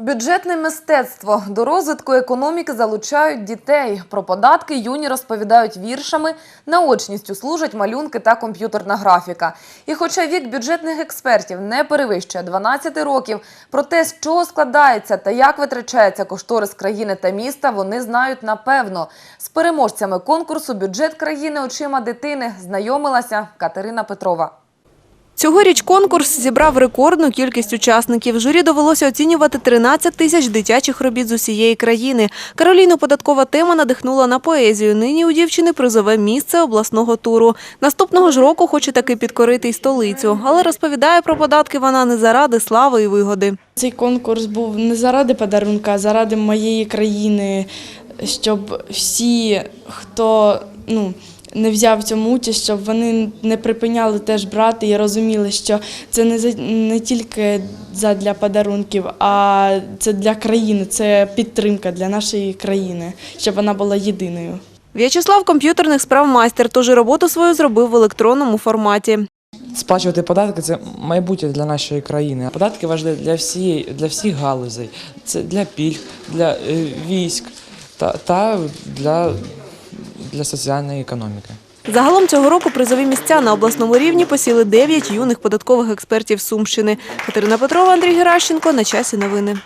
Бюджетне мистецтво до розвитку економіки залучають дітей. Про податки юні розповідають віршами, наочністю служать малюнки та комп'ютерна графіка. І хоча вік бюджетних експертів не перевищує 12 років, про те, з чого складається та як витрачається кошторис країни та міста, вони знають напевно. З переможцями конкурсу Бюджет країни очима дитини знайомилася Катерина Петрова. Цьогоріч конкурс зібрав рекордну кількість учасників. Журі довелося оцінювати 13 тисяч дитячих робіт з усієї країни. Кароліну податкова тема надихнула на поезію. Нині у дівчини призове місце обласного туру. Наступного ж року хоче таки підкорити й столицю. Але розповідає про податки вона не заради слави і вигоди. Цей конкурс був не заради подарунка, а заради моєї країни, щоб всі, хто ну, не взяв в цьому участь, щоб вони не припиняли теж брати і розуміли, що це не, за- не тільки для подарунків, а це для країни, це підтримка для нашої країни, щоб вона була єдиною. В'ячеслав комп'ютерних справ майстер, тож роботу свою зробив в електронному форматі. Сплачувати податки це майбутнє для нашої країни. Податки важливі для всієї для всіх галузей. Це для пільг, для е, військ та, та для, для соціальної економіки. Загалом цього року призові місця на обласному рівні посіли 9 юних податкових експертів Сумщини. Катерина Петрова, Андрій Геращенко. На часі новини.